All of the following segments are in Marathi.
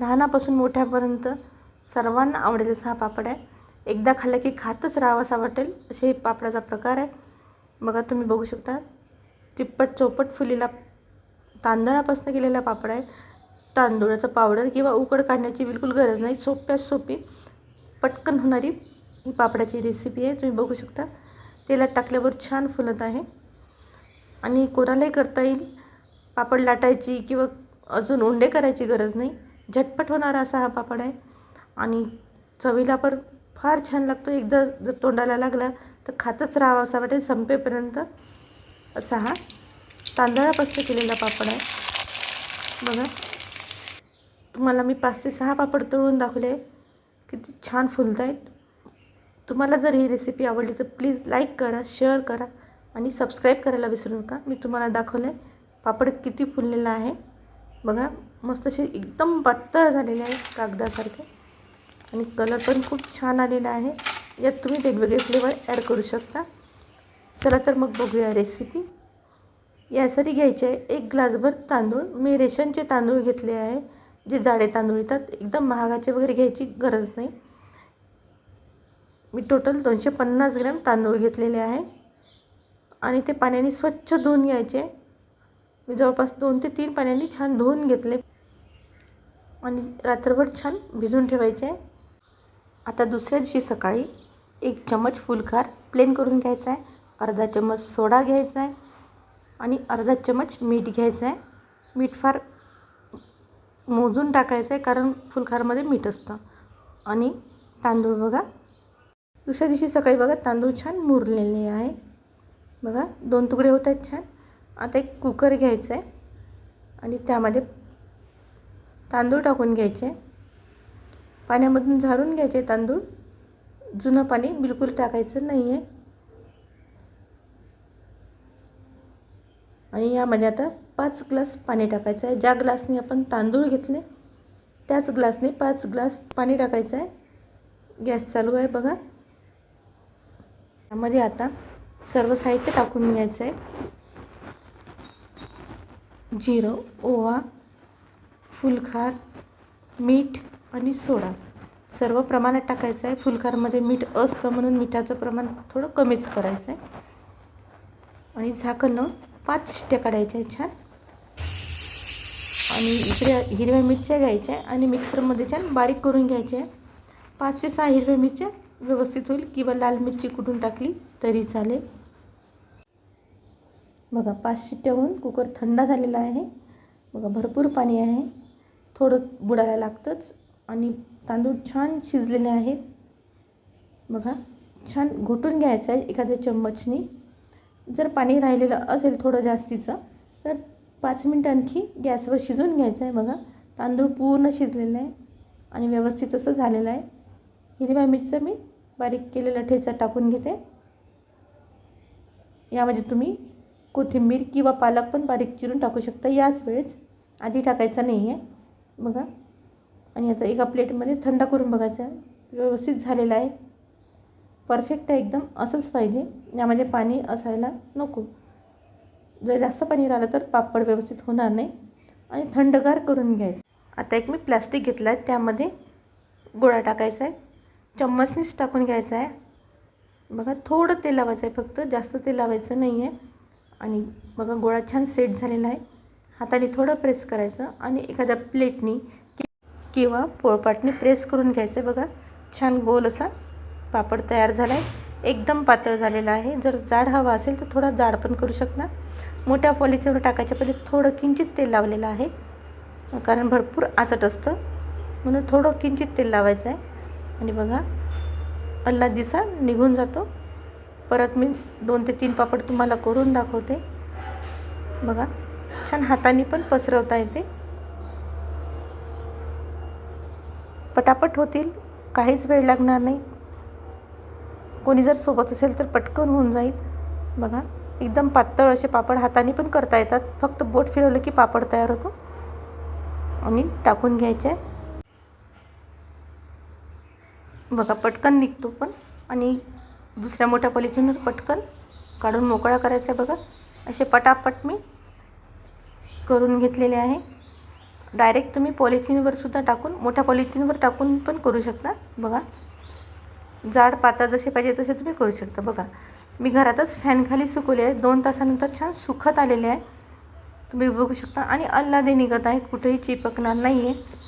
लहानापासून मोठ्यापर्यंत सर्वांना आवडेल असा हा पापड आहे. एकदा खाल्लं की खातच राहावासा वाटेल असे हे पापडाचा प्रकार आहे. बघा तुम्ही बघू शकता. तिप्पट चौपट फुलीला तांदळापासून केलेला पापड आहे. तांदूळाचं पावडर किंवा उकड काढण्याची बिलकुल गरज नाही. सोप्यात सोपी पटकन होणारी ही पापडाची रेसिपी आहे. तुम्ही बघू शकता. तेलात टाकल्यावर छान फुलत आहे. आणि कोणालाही करता येईल पापड लाटायची किंवा अजून उंडे करायची गरज नाही. झटपट होणारा असा हा पापड आहे. आणि चवीला पण फार छान लागतो. एकदा जर तोंडाला लागला तर खातच राहावा असा वाटेल. संपेपर्यंत असा हा तांदळापासून केलेला पापड आहे. बघा. तुम्हाला मी पाच ते सहा पापड तळून दाखवले किती छान फुलत आहेत. तुम्हाला जर ही रेसिपी आवडली तर प्लीज लाईक करा शेअर करा आणि सबस्क्राईब करायला विसरू नका. मी तुम्हाला दाखवलं आहे पापड किती फुललेला आहे. बघा. मस्त असे एकदम पातळ झालेले आहे कागदासारखे. आणि कलर पण खूप छान आलेला आहे. यात तुम्ही वेगवेगळे फ्लेवर ॲड करू शकता. चला तर मग बघूया रेसिपी यासाठी घ्यायचे आहे एक ग्लासभर तांदूळ. मी रेशनचे तांदूळ घेतले आहे. जे जाडे तांदूळ येतात एकदम महागाचे वगैरे घ्यायची गरज नाही. मी टोटल दोनशे पन्नास ग्रॅम तांदूळ घेतलेले आहे. आणि ते पाण्याने स्वच्छ धुवून घ्यायचे. मी जवळपास दोन ते तीन पाण्याने छान धुवून घेतले. आणि रात्रभर छान भिजून ठेवायचे. आता दुसऱ्या दिवशी सकाळी एक चमच फुलखार प्लेन करून घ्यायचा आहे अर्धा चमच सोडा घ्यायचा आहे आणि अर्धा चमच मीठ घ्यायचं आहे मीठ फार मोजून टाकायचं आहे कारण फुलखारमध्ये मीठ असतं. आणि तांदूळ बघा. दुसऱ्या दिवशी सकाळी बघा तांदूळ छान मुरलेले आहे. बघा दोन तुकडे होत आहेत छान. आता एक कुकर घ्यायचं आहे आणि त्यामध्ये तांदूळ टाकून घ्यायचे. पाण्यामधून झाडून घ्यायचे तांदूळ. जुनं पाणी बिलकुल टाकायचं नाही आहे आणि यामध्ये आता पाच ग्लास पाणी टाकायचं आहे. ज्या ग्लासने आपण तांदूळ घेतले त्याच ग्लासने पाच ग्लास पाणी टाकायचं आहे. गॅस चालू आहे बघा. त्यामध्ये आता सर्व साहित्य टाकून घ्यायचं आहे. जिरं ओवा फुलखार मीठ आणि सोडा. सर्व प्रमाणात टाकायचं आहे. फुलखारमध्ये मीठ असतं म्हणून मिठाचं प्रमाण थोडं कमीच करायचं आहे. आणि झाकणं पाच शिट्ट्या काढायच्या आहेत छान. आणि इकडे हिरव्या मिरच्या घ्यायच्या आणि मिक्सरमध्ये छान बारीक करून घ्यायच्या पाच ते सहा हिरव्या मिरच्या व्यवस्थित होईल किंवा लाल मिरची कुठून टाकली तरी चालेल. बघा पाच शिट्ट्या होऊन कुकर थंड झालेला आहे. बघा भरपूर पाणी आहे. थोडं बुडायला लागतंच. आणि तांदूळ छान शिजलेले आहेत. बघा छान घोटून घ्यायचं आहे एखाद्या चम्मचनी. जर पाणी राहिलेलं असेल थोडं जास्तीचं तर पाच मिनटं आणखी गॅसवर शिजवून घ्यायचं आहे. बघा तांदूळ पूर्ण शिजलेलं आहे आणि व्यवस्थित असं झालेलं आहे. हिरव्या मिरचं मी बारीक केलेला ठेचा टाकून घेते. यामध्ये तुम्ही कोथिंबीर किंवा पालक पण बारीक चिरून टाकू शकता. याच वेळेस आधी टाकायचं नाही आहे बघा. आणि आता एका प्लेटमध्ये थंड करून बघायचं. आहे व्यवस्थित झालेलं आहे. परफेक्ट आहे एकदम. असंच पाहिजे. यामध्ये पाणी असायला नको. जर जास्त पाणी राहिलं तर पापड व्यवस्थित होणार नाही. आणि थंडगार करून घ्यायचं. आता एक मी प्लास्टिक घेतला आहे. त्यामध्ये गोळा टाकायचा आहे. चम्मचनीच टाकून घ्यायचा आहे. बघा थोडं तेल लावायचं आहे फक्त. जास्त तेल लावायचं नाही आहे आणि बघा गोळा छान सेट झालेला आहे. हाताने थोडं प्रेस करायचं आणि एखाद्या प्लेटनी कि किंवा पोळपाटने प्रेस करून घ्यायचं. आहे बघा छान गोल असा पापड तयार झाला आहे एकदम पातळ झालेला आहे. जर जाड हवा असेल तर थोडा जाड पण करू शकता मोठ्या फॉलीच्यावर टाकायच्या पहिले थोडं किंचित तेल लावलेलं आहे. कारण भरपूर आसट असतं. म्हणून थोडं किंचित तेल लावायचं आहे. आणि बघा अल्ला दिसा निघून जातो. परत मी दोन ते तीन पापड तुम्हाला करून दाखवते. बघा छान हाताने पण पसरवता येते. पटापट होतील काहीच वेळ लागणार नाही. कोणी जर सोबत असेल तर पटकन होऊन जाईल. बघा एकदम पातळ असे पापड हाताने पण करता येतात. फक्त बोट फिरवलं की पापड तयार होतो. आणि टाकून घ्यायचे. बघा पटकन निघतो पण. आणि दुसऱ्या मोठ्या पॉलिथिनवर पटकन काढून मोकळा करायचा आहे बघा. असे पटापट मी करून घेतलेले आहे. डायरेक्ट तुम्ही पॉलिथिनवर सुद्धा टाकून मोठ्या पॉलिथिनवर टाकून पण करू शकता. बघा. जाड पातळ जसे पाहिजे तसे तुम्ही करू शकता. बघा. मी घरातच फॅनखाली सुकवले आहे दोन तासानंतर छान सुखत आलेले आहे. तुम्ही बघू शकता. आणि अल्लादे निघत आहे. कुठेही चिपकणार नाही आहे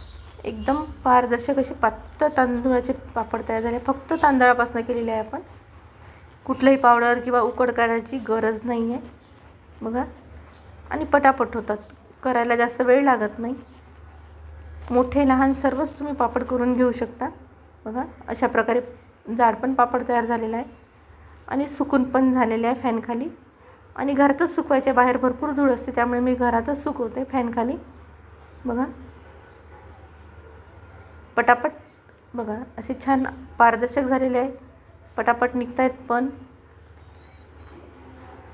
एकदम पारदर्शक असे पातळ तांदूळाचे पापड तयार झाले. फक्त तांदळापासून केलेले आहे आपण. कुठलंही पावडर किंवा उकड काढायची गरज नाही आहे बघा. आणि पटापट होतात. करायला जास्त वेळ लागत नाही. मोठे लहान सर्वच तुम्ही पापड करून घेऊ शकता. बघा अशा प्रकारे जाड पण पापड तयार झालेला आहे. आणि सुकून पण झालेले आहे फॅनखाली आणि घरातच सुकवायचे बाहेर भरपूर धूळ असते त्यामुळे मी घरातच सुकवते फॅनखाली बघा. पटापट. बघा असे छान पारदर्शक झालेले आहे. पटापट निघत आहेत पण.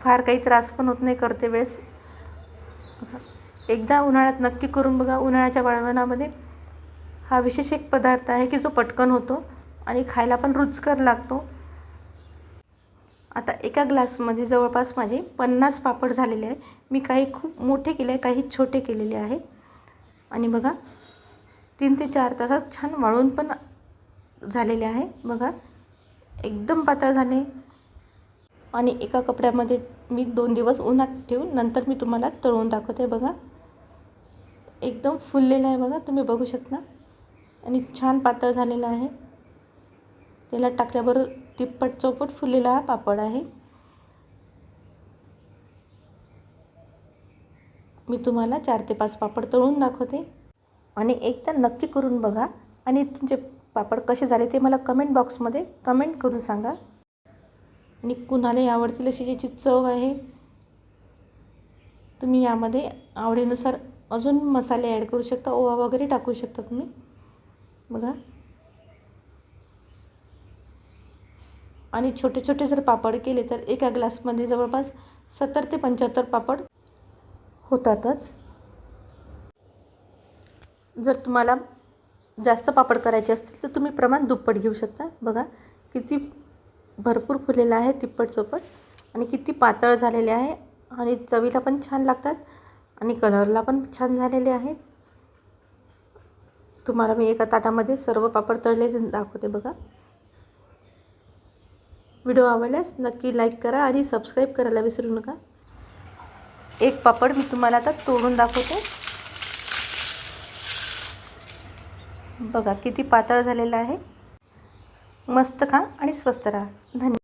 फार काही त्रास पण होत नाही करते वेळेस. एकदा उन्हाळ्यात नक्की करून बघा. उन्हाळ्याच्या वाळवणामध्ये हा विशेष एक पदार्थ आहे की जो पटकन होतो आणि खायला पण रुचकर लागतो. आता एका ग्लासमध्ये जवळपास माझे पन्नास पापड झालेले आहे. मी काही खूप मोठे केले आहे काही छोटे केलेले आहे. आणि बघा तीन ते चार तासात छान वाळून पण झालेले आहे. बघा एकदम पातळ झाले. आणि एका कपड्यामध्ये मी दोन दिवस उन्हात ठेवून नंतर मी तुम्हाला तळून दाखवते बघा. एकदम फुललेलं आहे बघा तुम्ही बघू शकता. आणि छान पातळ झालेलं आहे. त्याला टाकल्याबरोबर तिप्पट चौपट फुललेला हा पापड आहे. मी तुम्हाला चार ते पाच पापड तळून दाखवते. आणि एकदा नक्की करून बघा. आणि तुमचे पापड कसे झाले ते मला कमेंट बॉक्समध्ये कमेंट करून सांगा. आणि कुणालाही आवडतील अशी ज्याची चव आहे तुम्ही यामध्ये आवडीनुसार अजून मसाले ॲड करू शकता. ओवा वगैरे टाकू शकता तुम्ही. बघा. आणि छोटे छोटे जर पापड केले तर एका ग्लासमध्ये जवळपास सत्तर ते पंच्याहत्तर पापड होतातच. जर तुम्हाला जास्त पापड करायचे असतील तर तुम्ही प्रमाण दुप्पट घेऊ शकता. बघा किती भरपूर फुलेलं आहे तिप्पट चोपट आणि किती पातळ झालेले आहे. आणि चवीला पण छान लागतात. आणि कलरला पण छान झालेले आहेत. तुम्हाला मी एका ताटामध्ये सर्व पापड तळले दाखवते बघा. व्हिडिओ आवडल्यास नक्की लाईक करा आणि सबस्क्राईब करायला विसरू नका. एक पापड मी तुम्हाला आता तोडून दाखवते. बघा किती पातळ झालेलं आहे. मस्त खा आणि स्वस्त राहा. धन्यवाद.